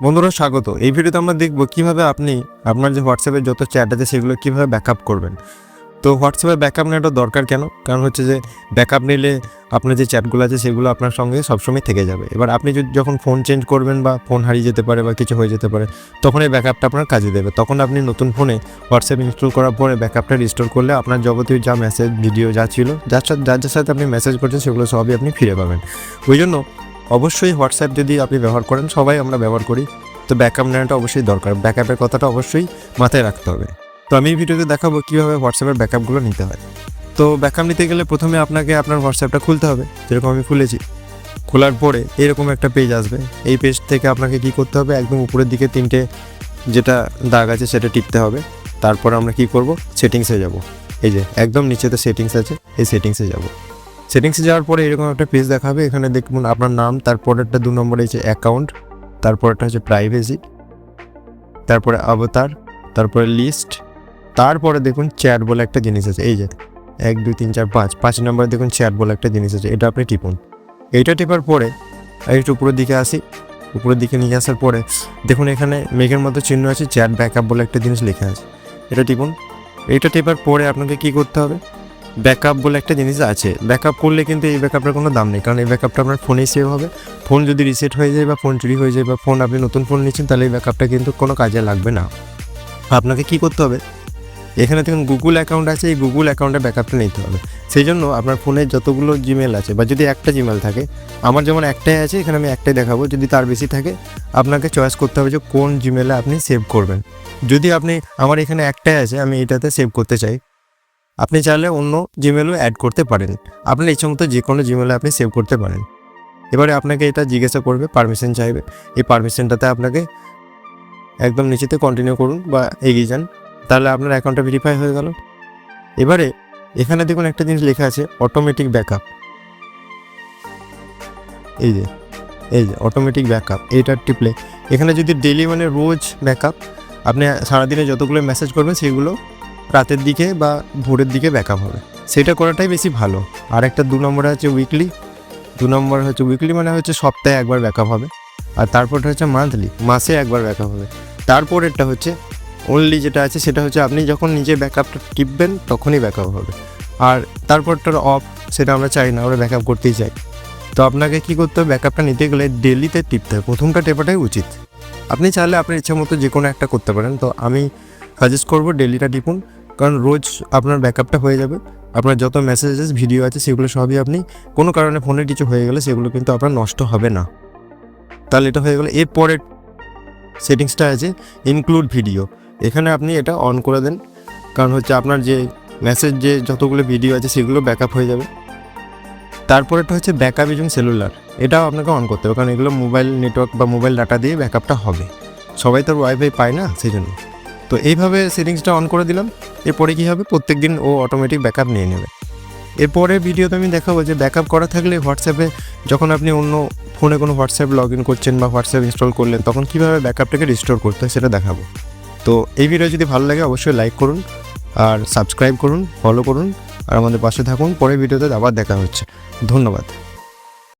বন্ধুরা স্বাগত। এই ভিডিওতে আমরা দেখব কীভাবে আপনি আপনার যে হোয়াটসঅ্যাপের যত চ্যাট আছে সেগুলো কীভাবে ব্যাকআপ করবেন। তো হোয়াটসঅ্যাপে ব্যাকআপ নেওয়াটা দরকার কেন? কারণ হচ্ছে যে ব্যাকআপ নিলে আপনার যে চ্যাটগুলো আছে সেগুলো আপনার সঙ্গে সবসময় থেকে যাবে। এবার আপনি যদি যখন ফোন চেঞ্জ করবেন বা ফোন হারিয়ে যেতে পারে বা কিছু হয়ে যেতে পারে, তখন এই ব্যাকআপটা আপনার কাজে দেবে। তখন আপনি নতুন ফোনে হোয়াটসঅ্যাপ ইনস্টল করার পরে ব্যাকআপটা রিস্টোর করলে আপনার যাবতীয় যা মেসেজ ভিডিও যা ছিল যার সাথে যার যার সাথে আপনি মেসেজ করছেন সেগুলো সবই আপনি ফিরে পাবেন। ওই জন্য অবশ্যই হোয়াটসঅ্যাপ যদি আপনি ব্যবহার করেন, সবাই আমরা ব্যবহার করি। তো ব্যাকআপ নেওয়াটা অবশ্যই দরকার। ব্যাকআপের কথাটা অবশ্যই মাথায় রাখতে হবে। তো আমি এই ভিডিওতে দেখাবো কীভাবে হোয়াটসঅ্যাপের ব্যাকআপগুলো নিতে হয়। তো ব্যাকআপ নিতে গেলে প্রথমে আপনাকে আপনার হোয়াটসঅ্যাপটা খুলতে হবে। যেরকম আমি খুলেছি। খোলার পরে এরকম একটা পেজ আসবে। এই পেজ থেকে আপনাকে কি করতে হবে? একদম উপরের দিকে তিনটে যেটা দাগ আছে, সেটা টিপতে হবে। তারপর আমরা কি করব? সেটিংসে যাব। এই যে, একদম নিচেতে সেটিংস আছে। এই সেটিংসে যাব। সেটিংসে যাওয়ার পরে এরকম একটা পেজ দেখাবে। এখানে দেখুন আপনার নাম তারপরেরটা দু নম্বরে হচ্ছে অ্যাকাউন্ট তারপরটা হচ্ছে প্রাইভেসি তারপরে অবতার তারপরে লিস্ট তারপরে দেখুন চ্যাট বলে একটা জিনিস আছে। এই যে, এক, দুই, তিন, চার, পাঁচ পাঁচ নম্বরে দেখুন চ্যাট বলে একটা জিনিস আছে, এটা আপনি টিপুন। এইটা টেপার পরে, একটু উপরের দিকে আসি, উপরের দিকে নিয়ে আসার পরে দেখুন এখানে মেঘের মতো চিহ্ন আছে চ্যাট ব্যাকআপ বলে একটা জিনিস লেখা আছে, এটা টিপুন। এইটা টেপার পরে আপনাকে কি করতে হবে? ব্যাকআপ বলে একটা জিনিস আছে। ব্যাকআপ করলে কিন্তু এই ব্যাকআপটার কোনো দাম নেই। কারণ এই ব্যাকআপটা আপনার ফোনেই সেভ হবে। ফোন যদি রিসেট হয়ে যায় বা ফোন চুরি হয়ে যায় বা ফোন আপনি নতুন ফোন নিচ্ছেন, তাহলে এই ব্যাকআপটা কিন্তু কোনো কাজে লাগবে না। আপনাকে কি করতে হবে? এখানে দেখুন গুগল অ্যাকাউন্ট আছে, এই গুগল অ্যাকাউন্টে ব্যাকআপটা নিতে হবে। সেই জন্য আপনার ফোনে যতগুলো জিমেল আছে, বা যদি একটা জিমেল থাকে, আমার যেমন একটাই আছে, এখানে আমি একটাই দেখাবো। যদি তার বেশি থাকে, আপনাকে চয়েস করতে হবে যে কোন জিমেলে আপনি সেভ করবেন। যদি আপনি, আমার এখানে একটাই আছে, আমি এটাতে সেভ করতে চাই। আপনি চাইলে অন্য জিমেলও অ্যাড করতে পারেন। আপনার ইচ্ছে মতো যে কোনো জিমেলে আপনি সেভ করতে পারেন। এবারে আপনাকে এটা জিজ্ঞাসা করবে পারমিশন চাইবে। এই পারমিশনটাতে আপনাকে একদম নিচেতে কন্টিনিউ করুন বা এগিয়ে যান। তাহলে আপনার অ্যাকাউন্টটা ভেরিফাই হয়ে গেল। এবারে এখানে দেখুন একটা জিনিস লেখা আছে অটোমেটিক ব্যাকআপ এই যে এই যে অটোমেটিক ব্যাকআপ এইটার টিপলে এখানে যদি ডেলি মানে রোজ ব্যাকআপ আপনি সারাদিনে যতগুলো মেসেজ করবেন, সেগুলো রাতের দিকে বা ভোরের দিকে ব্যাকআপ হবে। সেটা করাটাই বেশি ভালো। আর একটা দু নম্বরে হচ্ছে উইকলি দু নম্বর হচ্ছে উইকলি মানে হচ্ছে সপ্তাহে একবার ব্যাকআপ হবে। আর তারপরটা হচ্ছে মান্থলি মাসে একবার ব্যাকআপ হবে। তারপরেরটা হচ্ছে অনলি যেটা আছে সেটা হচ্ছে আপনি যখন নিজে ব্যাকআপটা টিপবেন তখনই ব্যাকআপ হবে। আর তারপরটার অফ সেটা আমরা চাই না, আমরা ব্যাকআপ করতেই চাই। তো আপনাকে কী করতে হবে? ব্যাকআপটা নিতে গেলে ডেলিতে টিপতে হবে। প্রথমটা টেপাটাই উচিত। আপনি চাইলে আপনার ইচ্ছা মতো যে কোনো একটা করতে পারেন। তো আমি সাজেস্ট করব ডেলিটা টিপুন। কারণ রোজ আপনার ব্যাকআপটা হয়ে যাবে। আপনার যত মেসেজেস ভিডিও আছে, সেগুলো সবই আপনি কোনো কারণে ফোনে কিছু হয়ে গেলে সেগুলো কিন্তু আপনার নষ্ট হবে না। তাহলে এটা হয়ে গেলো। এরপরের সেটিংসটা আছে ইনক্লুড ভিডিও এখানে আপনি এটা অন করে দেন। কারণ হচ্ছে আপনার যে মেসেজ যে যতগুলো ভিডিও আছে, সেগুলো ব্যাকআপ হয়ে যাবে। তারপরেটা হচ্ছে ব্যাকআপ ইউজিং সেলুলার এটাও আপনাকে অন করতে হবে, কারণ এগুলো মোবাইল নেটওয়ার্ক বা মোবাইল ডাটা দিয়ে ব্যাকআপটা হবে। সবাই তো ওয়াইফাই পায় না, সেই জন্য। তো এইভাবে সেটিংসটা অন করে দিলাম। এরপরে কী হবে? প্রত্যেক দিন ও অটোমেটিক ব্যাকআপ নিয়ে নেবে। এরপরে ভিডিওতে আমি দেখাবো যে ব্যাকআপ করা থাকলে হোয়াটসঅ্যাপে যখন আপনি অন্য ফোনে কোনো হোয়াটসঅ্যাপ লগ ইন করছেন বা হোয়াটসঅ্যাপ ইনস্টল করলেন, তখন কীভাবে ব্যাকআপটাকে রিস্টোর করতে হয় সেটা দেখাবো। তো এই ভিডিও যদি ভালো লাগে, অবশ্যই লাইক করুন আর সাবস্ক্রাইব করুন ফলো করুন আর আমাদের পাশে থাকুন। পরের ভিডিওতে আবার দেখা হচ্ছে। ধন্যবাদ।